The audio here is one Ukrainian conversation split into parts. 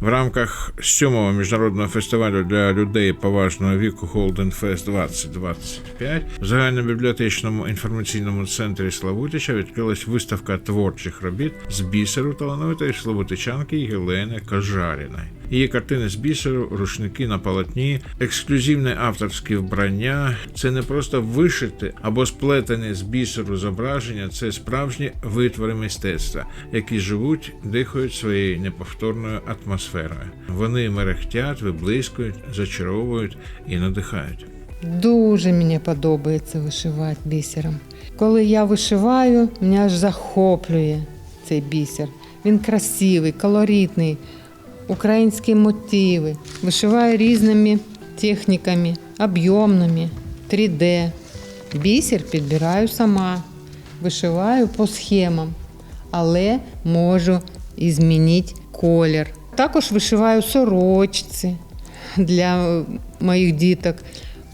В рамках сьомого міжнародного фестивалю для людей поважного віку Fest 2025 в загальнобібліотечному інформаційному центрі Славутича відкрилась виставка творчих робіт з бісеру талановитої славутичанки Єлени Кожаріної. Її картини з бісеру, рушники на полотні, ексклюзивне авторське вбрання це не просто вишити або сплетені з бісеру зображення, це справжні витвори мистецтва, які живуть, дихають своєю неповторною атмосферою. Вони мерехтять, виблискують, зачаровують і надихають. Дуже мені подобається вишивати бісером. Коли я вишиваю, мене аж захоплює цей бісер. Він красивий, колоритний, українські мотиви. Вишиваю різними техніками, об'ємними, 3D. Бісер підбираю сама, вишиваю по схемам, але можу і змінити колір. Також вишиваю сорочці для моїх діток,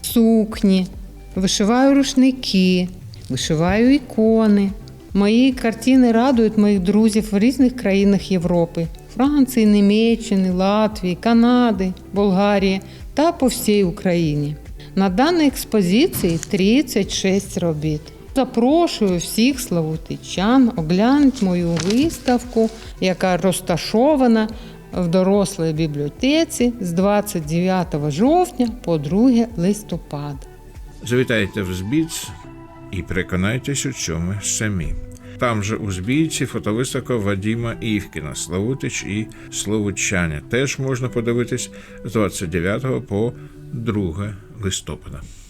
сукні, вишиваю рушники, вишиваю ікони. Мої картини радують моїх друзів в різних країнах Європи: Франції, Німеччини, Латвії, Канади, Болгарії та по всій Україні. На даній експозиції 36 робіт. Запрошую всіх славутичан оглянути мою виставку, яка розташована в дорослій бібліотеці з 29 жовтня по 2 листопада. Завітайте в Збіц і переконайтесь у цьому самі. Там же у Збійці фотовиставка Вадіма Івкіна Славутич і Словучаня. Теж можна подивитись з 29 по 2 листопада.